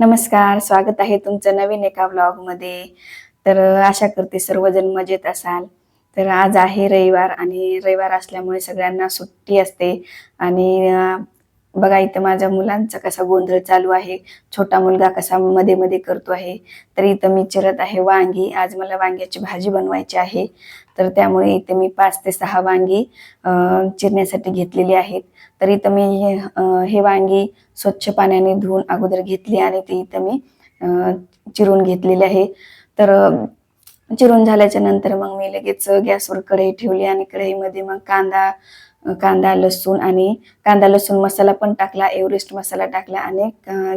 नमस्कार स्वागत आहे तुमचं नवीन एका ब्लॉगमध्ये तर आशा करते सर्वजण मजेत असाल. तर आज आहे रविवार आणि रविवार असल्यामुळे सगळ्यांना सुट्टी असते आणि बघा इथं माझ्या मुलांचा कसा गोंधळ चालू आहे. छोटा मुलगा कसा मध्ये मध्ये करतो आहे. तर इथं मी चिरत आहे वांगी. आज मला वांग्याची भाजी बनवायची आहे. तर त्यामुळे इथे मी पाच ते सहा वांगी चिरण्यासाठी घेतलेली आहेत. तर इथं मी हे वांगी स्वच्छ पाण्याने धुवून अगोदर घेतली आणि ती इथं मी चिरून घेतलेली आहे. तर चिरून झाल्याच्यानंतर मग मी लगेच गॅसवर कढई ठेवली आणि कढईमध्ये मग कांदा कांदा लसूण आणि कांदा लसूण मसाला पण टाकला एव्हरेस्ट मसाला टाकला आणि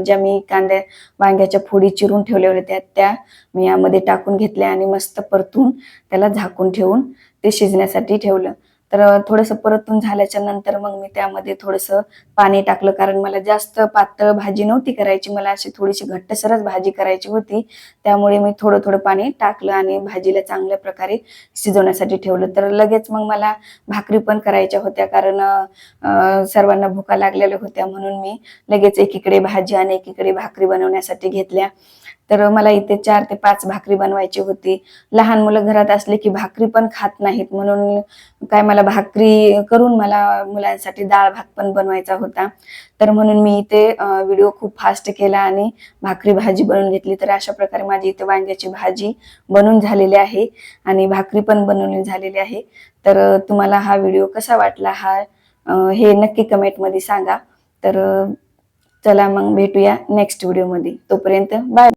ज्या मी कांद्या वांग्याच्या फोडी चिरून ठेवल्या होत्या त्या मी यामध्ये टाकून घेतल्या आणि मस्त परतून त्याला झाकून ठेवून ते शिजण्यासाठी ठेवलं. तर थोडंसं परतून झाल्याच्यानंतर मग मी त्यामध्ये थोडंसं पाणी टाकलं. कारण मला जास्त पातळ भाजी नव्हती करायची. मला अशी थोडीशी घट्टसरच भाजी करायची होती. त्यामुळे मी थोडं थोडं पाणी टाकलं आणि भाजीला चांगल्या प्रकारे शिजवण्यासाठी ठेवलं. तर लगेच मग मला भाकरी पण करायच्या होत्या. कारण सर्वांना भुका लागलेल्या होत्या म्हणून मी लगेच एकीकडे भाजी आणि एकीकडे भाकरी बनवण्यासाठी घेतल्या. तर मला इथे चार ते पाच भाकरी बनवायची होती. लहान मुलं घरात असले की भाकरी पण खात नाहीत. म्हणून काय मला भाकरी करून मला मुलांसाठी डाळ भात पण बनवायचा होता. तर म्हणून मी इथे व्हिडिओ खूप फास्ट केला आणि भाकरी भाजी बनवून घेतली. तर अशा प्रकारे माझी इथे वांग्याची भाजी बनून झालेली आहे आणि भाकरी पण बनवून झालेली आहे. तर तुम्हाला हा व्हिडिओ कसा वाटला हा हे नक्की कमेंटमध्ये सांगा. तर चला मग भेटूया नेक्स्ट व्हिडिओमध्ये तोपर्यंत बाय